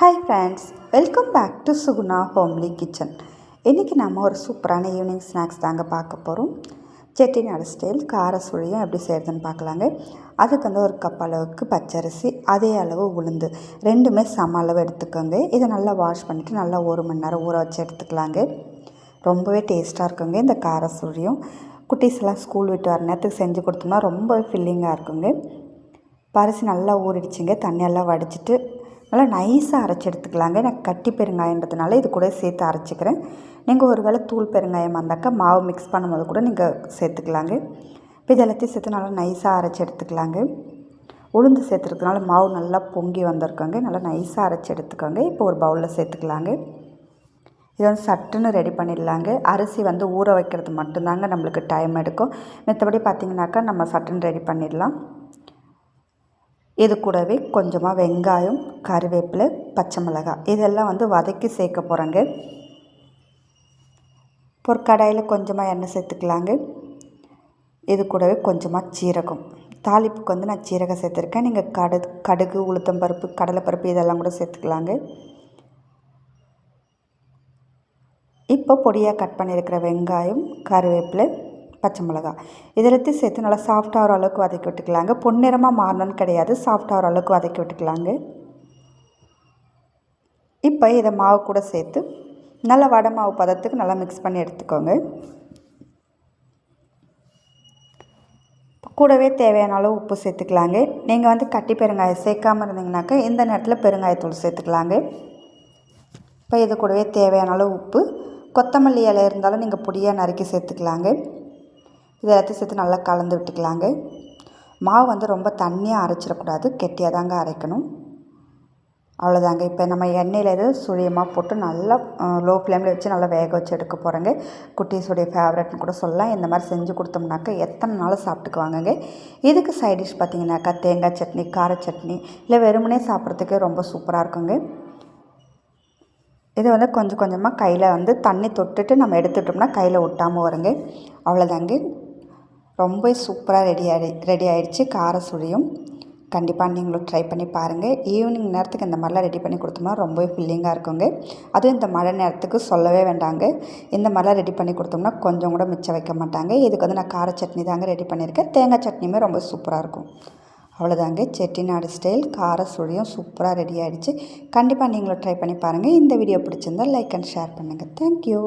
Hi friends welcome back to Suguna homely kitchen இன்றைக்கி நம்ம ஒரு சூப்பரான ஈவினிங் ஸ்நாக்ஸ் தாங்க பார்க்க போகிறோம் செட்டிநாடு ஸ்டைல் கார சுழியும் எப்படி செய்கிறதுன்னு பார்க்கலாங்க. அதுக்கு வந்து ஒரு கப் அளவுக்கு பச்சரிசி அதே அளவு உளுந்து. ரெண்டுமே சம அளவு எடுத்துக்கோங்க. இதை நல்லா வாஷ் பண்ணிவிட்டு நல்லா ஒரு மணி நேரம் ஊற வச்சு எடுத்துக்கலாங்க. ரொம்பவே டேஸ்ட்டாக இருக்குங்க இந்த கார சுழியும். குட்டீஸ்லாம் ஸ்கூல் விட்டு வர நேரத்துக்கு செஞ்சு கொடுத்தோம்னா ரொம்ப ஃபில்லிங்காக இருக்குங்க. பரிசு நல்லா ஊறிடுச்சிங்க. தண்ணியெல்லாம் வடிச்சிட்டு நல்லா நைஸாக அரைச்சி எடுத்துக்கலாங்க. நான் கட்டி பெருங்காயன்றதுனால இது கூட சேர்த்து அரைச்சிக்கிறேன். நீங்கள் ஒரு வேளை தூள் பெருங்காயம் வந்தாக்கா மாவு மிக்ஸ் பண்ணும்போது கூட நீங்கள் சேர்த்துக்கலாங்க. இப்போ இது எல்லாத்தையும் சேர்த்து நல்லா நைஸாக அரைச்சி எடுத்துக்கலாங்க. உளுந்து சேர்த்துறதுனால மாவு நல்லா பொங்கி வந்திருக்கோங்க. நல்லா நைஸாக அரைச்சி எடுத்துக்கோங்க. இப்போ ஒரு பவுலில் சேர்த்துக்கலாங்க. இது வந்து சட்டுன்னு ரெடி பண்ணிடலாங்க. அரிசி வந்து ஊற வைக்கிறது மட்டும்தாங்க நம்மளுக்கு டைம் எடுக்கும். மற்றபடி பார்த்திங்கனாக்கா நம்ம சட்டுன்னு ரெடி பண்ணிடலாம். இது கூடவே கொஞ்சமாக வெங்காயம் கருவேப்பிலை பச்சை மிளகாய் இதெல்லாம் வந்து வதக்கி சேர்க்க போகிறேங்க ஒரு கடாயில் கொஞ்சமாக எண்ணெய் சேர்த்துக்கலாங்க. இது கூடவே கொஞ்சமாக சீரகம். தாளிப்புக்கு வந்து நான் சீரகம் சேர்த்துருக்கேன். நீங்கள் கடு கடுகு உளுத்தம்பருப்பு கடலைப்பருப்பு இதெல்லாம் கூட சேர்த்துக்கலாங்க. இப்போ பொடியாக கட் பண்ணியிருக்கிற வெங்காயம் கருவேப்பிலை பச்சை மிளகா. இதெல்லாத்தையும் சேர்த்து நல்லா சாஃப்டாகிற அளவுக்கு வதக்கி விட்டுக்கலாங்க. பொன்னிறமாக மாறணும்னு கிடையாது. சாஃப்டாகிற அளவுக்கு வதக்கி விட்டுக்கலாங்க. இப்போ இதை மாவு கூட சேர்த்து நல்லா வடை மாவு பதத்துக்கு நல்லா மிக்ஸ் பண்ணி எடுத்துக்கோங்க. கூடவே தேவையான அளவு உப்பு சேர்த்துக்கலாங்க. நீங்கள் வந்து கட்டி பெருங்காயம் சேர்க்காமல் இருந்தீங்கனாக்கா இந்த நேரத்தில் பெருங்காயத்தூள் சேர்த்துக்கலாங்க. இப்போ இது கூடவே தேவையான அளவு உப்பு. கொத்தமல்லி இலை இருந்தாலும் நீங்கள் பொடியாக நறுக்கி சேர்த்துக்கலாங்க. இது எல்லாத்தையும் சேர்த்து நல்லா கலந்து விட்டுக்கலாங்க. மாவு வந்து ரொம்ப தண்ணியாக அரைச்சிடக்கூடாது. கெட்டியாக தாங்க அரைக்கணும். அவ்வளோதாங்க. இப்போ நம்ம எண்ணெயில் இது சுழியமாக போட்டு நல்லா லோ ஃப்ளேமில் வச்சு நல்லா வேக வச்சு எடுக்க போகிறேங்க குட்டீஸுடைய ஃபேவரட்னு கூட சொல்லலாம். இந்த மாதிரி செஞ்சு கொடுத்தோம்னாக்கா எத்தனை நாள் சாப்பிட்டுக்குவாங்கங்க. இதுக்கு சைட் டிஷ் பார்த்திங்கனாக்கா தேங்காய் சட்னி கார சட்னி இல்லை வெறுமனே சாப்பிட்றதுக்கு ரொம்ப சூப்பராக இருக்குங்க. இது வந்து கொஞ்சம் கொஞ்சமாக கையில் வந்து தண்ணி தொட்டுட்டு நம்ம எடுத்துட்டோம்னா கையில் ஒட்டாமல் வருங்க. அவ்வளோதாங்க. ரொம்ப சூப்பராக ரெடி ஆகி ரெடி ஆகிடுச்சு கார சுழியும். கண்டிப்பாக நீங்களும் ட்ரை பண்ணி பாருங்கள் ஈவினிங் நேரத்துக்கு இந்த மாதிரிலாம் ரெடி பண்ணி கொடுத்தோம்னா ரொம்பவே ஃபில்லிங்காக இருக்குங்க. அதுவும் இந்த மழை நேரத்துக்கு சொல்லவே வேண்டாங்க. இந்த மாதிரிலாம் ரெடி பண்ணி கொடுத்தோம்னா கொஞ்சம் கூட மிச்சம் வைக்க மாட்டாங்க. இதுக்கு வந்து நான் கார சட்னி தாங்க ரெடி பண்ணியிருக்கேன். தேங்காய் சட்னியுமே ரொம்ப சூப்பராக இருக்கும். அவ்வளோதாங்க செட்டிநாடு ஸ்டைல் கார சுழியும் சூப்பராக ரெடி ஆகிடுச்சு கண்டிப்பாக நீங்களும் ட்ரை பண்ணி பாருங்கள் இந்த வீடியோ பிடிச்சிருந்தால் லைக் அண்ட் ஷேர் பண்ணுங்கள் தேங்க்யூ